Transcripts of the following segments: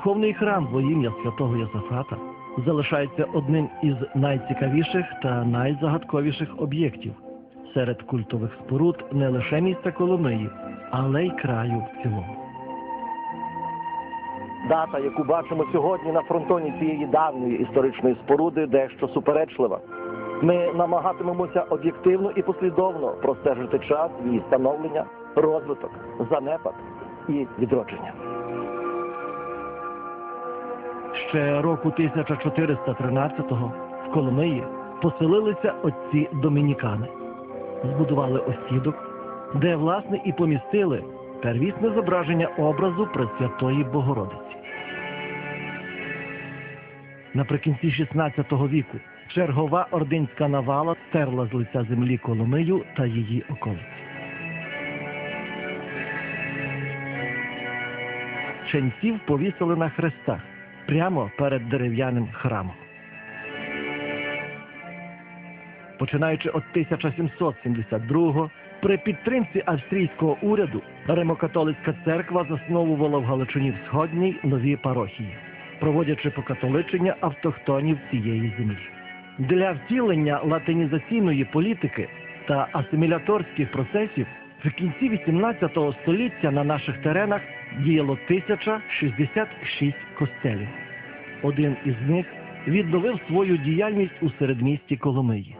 духовний храм во ім'я святого Йосафата залишається одним із найцікавіших та найзагадковіших об'єктів серед культових споруд не лише міста Коломиї, але й краю в цілому. Дата, яку бачимо сьогодні на фронтоні цієї давньої історичної споруди, дещо суперечлива. Ми намагатимемося об'єктивно і послідовно простежити час її становлення, розвиток, занепад і відродження. Ще року 1413-го в Коломиї поселилися отці домінікани, збудували осідок, де власне і помістили первісне зображення образу Пресвятої Богородиці. Наприкінці 16 віку чергова ординська навала стерла з лиця землі Коломию та її околиці. Ченців повісили на хрестах прямо перед дерев'яним храмом. Починаючи від 1772-го, при підтримці австрійського уряду Римокатолицька церква засновувала в Галичині Всходній нові парохії, проводячи покатоличення автохтонів цієї землі. Для втілення латинізаційної політики та асиміляторських процесів в кінці 18 століття на наших теренах діяло 1066 костелів. Один із них відновив свою діяльність у середмісті Коломиї.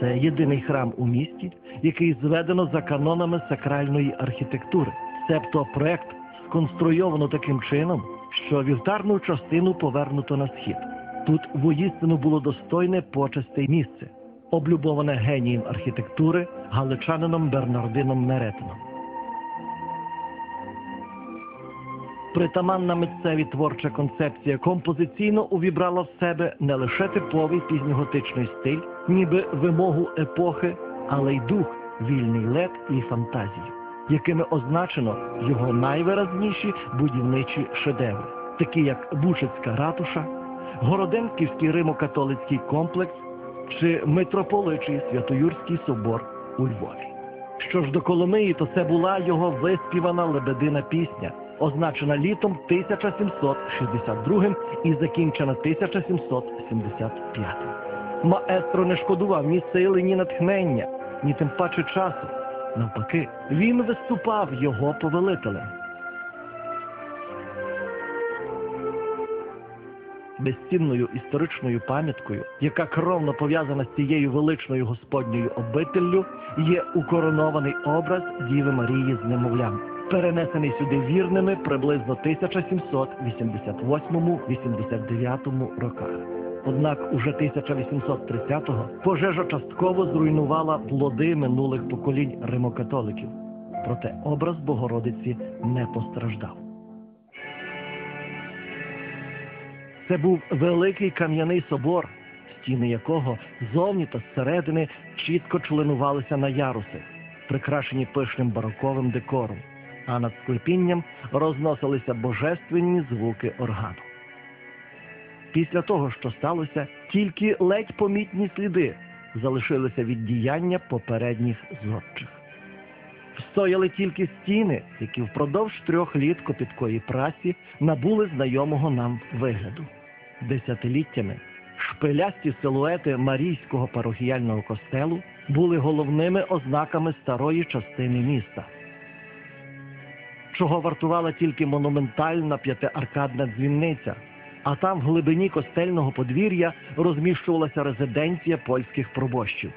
Це єдиний храм у місті, який зведено за канонами сакральної архітектури. Себто проект сконструйовано таким чином, що вівтарну частину повернуто на схід. Тут воїстину було достойне почестей місце, облюбоване генієм архітектури галичанином Бернардином Меретином. Притаманна митцеві творча концепція композиційно увібрала в себе не лише типовий пізньоготичний стиль, ніби вимогу епохи, але й дух, вільний лед і фантазію, якими означено його найвиразніші будівничі шедеври, такі як Бучицька ратуша, Городенківський римо-католицький комплекс чи митрополичий Святоюрський собор у Львові. Що ж до Коломиї, то це була його виспівана лебедина пісня, означена літом 1762 і закінчена 1775. Маестро не шкодував ні сили, ні натхнення, ні тим паче часу. Навпаки, він виступав його повелителем. Безцінною історичною пам'яткою, яка кровно пов'язана з цією величною господньою обителлю, є укоронований образ Діви Марії з немовлям, перенесений сюди вірними приблизно 1788-89 роках. Однак уже 1830-го пожежа частково зруйнувала плоди минулих поколінь римокатоликів. Проте образ Богородиці не постраждав. Це був великий кам'яний собор, стіни якого зовні та зсередини чітко членувалися на яруси, прикрашені пишним бароковим декором, а над скульпінням розносилися божественні звуки органу. Після того, що сталося, тільки ледь помітні сліди залишилися від діяння попередніх зодчих. Встояли тільки стіни, які впродовж трьох літ копіткої праці набули знайомого нам вигляду. Десятиліттями шпилясті силуети Марійського парохіяльного костелу були головними ознаками старої частини міста, чого вартувала тільки монументальна п'ятиаркадна дзвінниця, а там в глибині костельного подвір'я розміщувалася резиденція польських пробощів.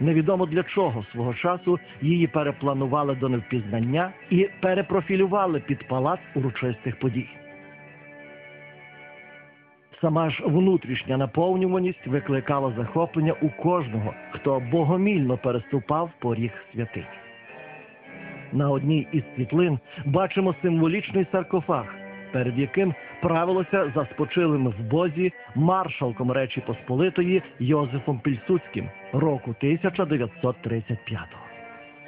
Невідомо для чого свого часу її перепланували до невпізнання і перепрофілювали під палац урочистих подій. Сама ж внутрішня наповнюваність викликала захоплення у кожного, хто богомільно переступав поріг святині. На одній із світлин бачимо символічний саркофаг, перед яким правилося за спочилим в бозі маршалком Речі Посполитої Йозефом Пільсуцьким року 1935-го.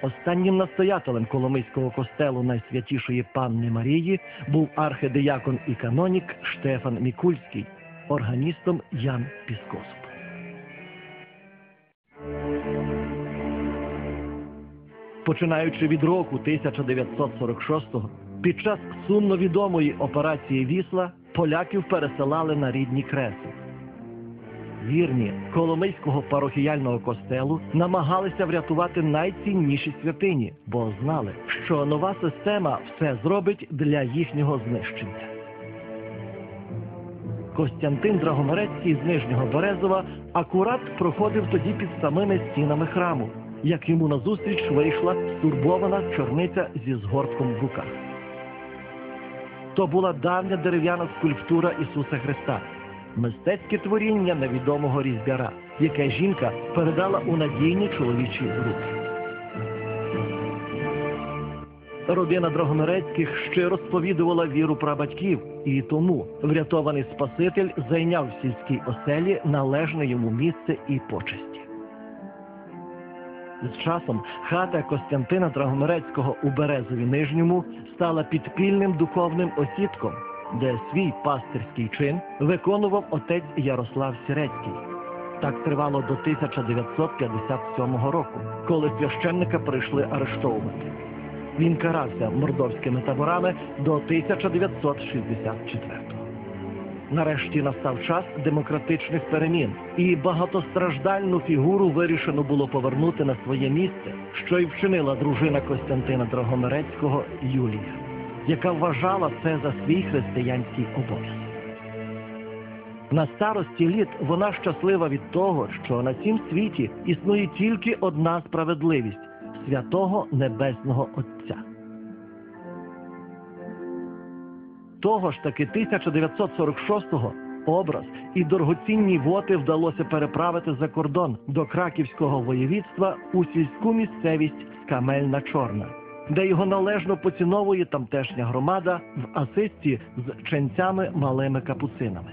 Останнім настоятелем Коломийського костелу Найсвятішої Панни Марії був архидиякон і канонік Штефан Мікульський, органістом Ян Піскосов. Починаючи від року 1946-го, Під час сумно відомої операції Вісла поляків переселали на рідні креси. Вірні Коломийського парохіяльного костелу намагалися врятувати найцінніші святині, бо знали, що нова система все зробить для їхнього знищення. Костянтин Драгомерецький з Нижнього Березова акурат проходив тоді під самими стінами храму, як йому назустріч вийшла стурбована чорниця зі згортком в руках. То була давня дерев'яна скульптура Ісуса Христа, мистецьке творіння невідомого різьбяра, яке жінка передала у надійні чоловічі руки. Родина Драгомерецьких щиро сповідувала віру прабатьків, і тому врятований Спаситель зайняв в сільській оселі належне йому місце і почесті. З часом хата Костянтина Драгомерецького у Березові Нижньому стала підпільним духовним осідком, де свій пастирський чин виконував отець Ярослав Сірецький. Так тривало до 1957 року, коли священника прийшли арештовувати. Він карався мордовськими таборами до 1964-го. Нарешті настав час демократичних перемін, і багатостраждальну фігуру вирішено було повернути на своє місце, що й вчинила дружина Костянтина Драгомерецького Юлія, яка вважала це за свій християнський обов'язок. На старості літ вона щаслива від того, що на цім світі існує тільки одна справедливість святого Небесного Отця. Того ж таки 1946-го образ і дорогоцінні воти вдалося переправити за кордон до краківського воєвідства у сільську місцевість Скамельна Чорна, де його належно поціновує тамтешня громада в асисті з ченцями малими капуцинами.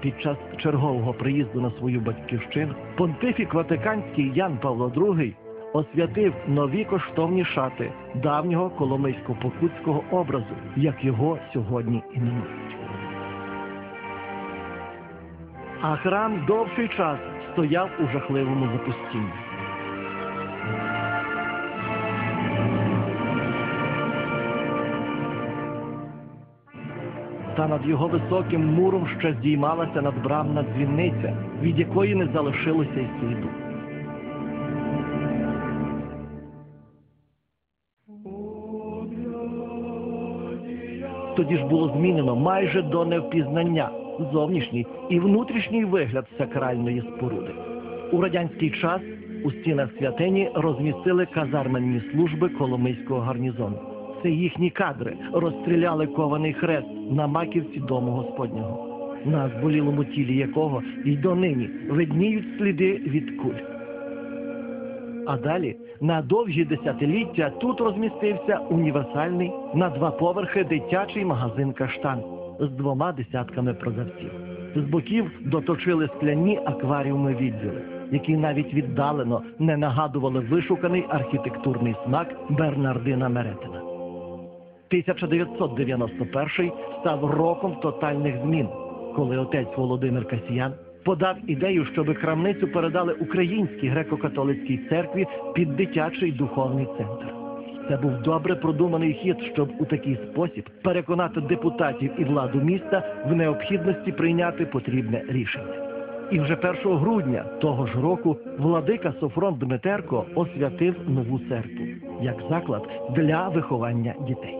Під час чергового приїзду на свою батьківщину понтифік Ватиканський Ян Павло II освятив нові коштовні шати давнього коломийсько-покутського образу, як його сьогодні іменують. А храм довший час стояв у жахливому запустінні. Та над його високим муром ще здіймалася надбрамна дзвіниця, від якої не залишилося й сліду. Тоді ж було змінено майже до невпізнання зовнішній і внутрішній вигляд сакральної споруди. У радянський час у стінах святині розмістили казарменні служби Коломийського гарнізону. Це їхні кадри розстріляли кований хрест на маківці дому Господнього, на зболілому тілі якого й донині видніють сліди від куль. А далі на довгі десятиліття тут розмістився універсальний на два поверхи дитячий магазин Каштан з двома десятками продавців. З боків доточили скляні акваріуми відділи, які навіть віддалено не нагадували вишуканий архітектурний смак Бернардина Меретина. 1991 став роком тотальних змін, коли отець Володимир Касіян подав ідею, щоб крамницю передали українській греко-католицькій церкві під дитячий духовний центр. Це був добре продуманий хід, щоб у такий спосіб переконати депутатів і владу міста в необхідності прийняти потрібне рішення. І вже 1 грудня того ж року владика Софрон Дмитерко освятив нову церкву як заклад для виховання дітей.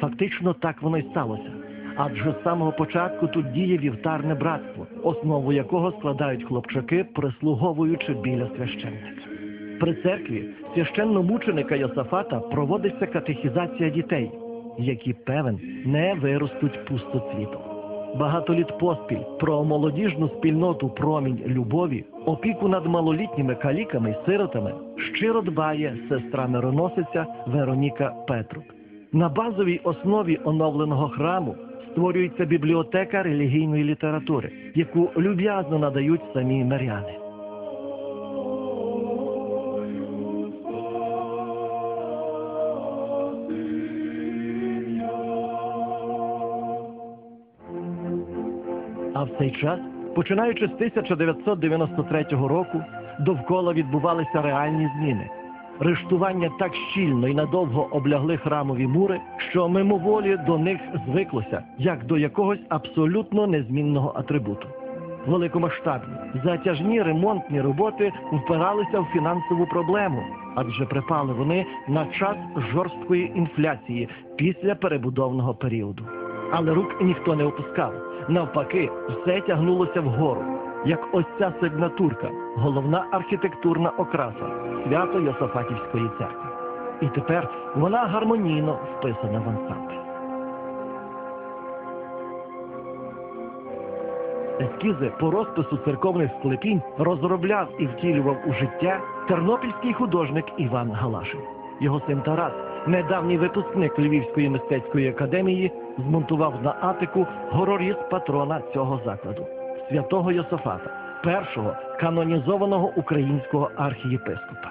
Фактично так воно й сталося. Адже з самого початку тут діє вівтарне братство, основу якого складають хлопчаки, прислуговуючи біля священника. При церкві священномученика Йосафата проводиться катехізація дітей, які певен не виростуть пустоцвітом. Багато літ поспіль про молодіжну спільноту промінь любові, опіку над малолітніми каліками й сиротами щиро дбає сестра мироносиця Вероніка Петрук. На базовій основі оновленого храму створюється бібліотека релігійної літератури, яку люб'язно надають самі миряни. А в цей час, починаючи з 1993 року, довкола відбувалися реальні зміни. Рештування так щільно і надовго облягли храмові мури, що мимоволі до них звиклося, як до якогось абсолютно незмінного атрибуту. Великомасштабні затяжні ремонтні роботи впиралися в фінансову проблему, адже припали вони на час жорсткої інфляції після перебудовного періоду. Але рук ніхто не опускав. Навпаки, все тягнулося вгору, як ось ця сигнатурка, головна архітектурна окраса свято Йосафатівської церкви. І тепер вона гармонійно вписана в ансамбль. Ескізи по розпису церковних склепінь розробляв і втілював у життя тернопільський художник Іван Галашин. Його син Тарас, недавній випускник Львівської мистецької академії, змонтував на атику гороріз патрона цього закладу святого Йосафата, першого канонізованого українського архієпископа.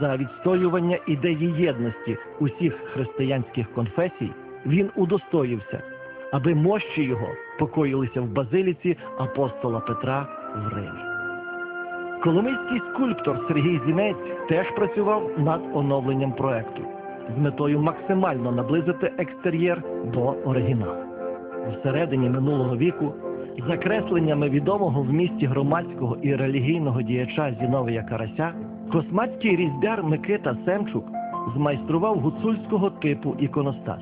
За відстоювання ідеї єдності усіх християнських конфесій він удостоївся, аби мощі його покоїлися в базиліці апостола Петра в Римі. Коломийський скульптор Сергій Зінець теж працював над оновленням проекту з метою максимально наблизити екстер'єр до оригіналу. Всередині минулого віку за кресленнями відомого в місті громадського і релігійного діяча Зіновія Карася, космацький різьбяр Микита Семчук змайстрував гуцульського типу іконостас.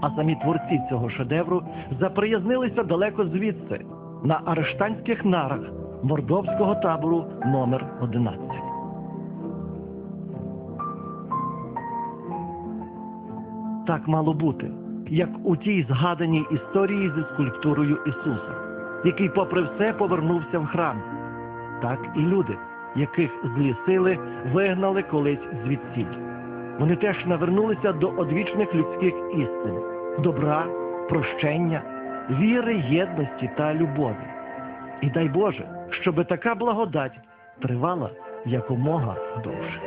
А самі творці цього шедевру заприязнилися далеко звідси, на арештанських нарах мордовського табору номер 11. Так мало бути, як у тій згаданій історії зі скульптурою Ісуса, який, попри все, повернувся в храм. Так і люди, яких злі сили вигнали колись звідсіль. Вони теж навернулися до одвічних людських істин, добра, прощення, віри, єдності та любові. І дай Боже, щоби така благодать тривала якомога довше.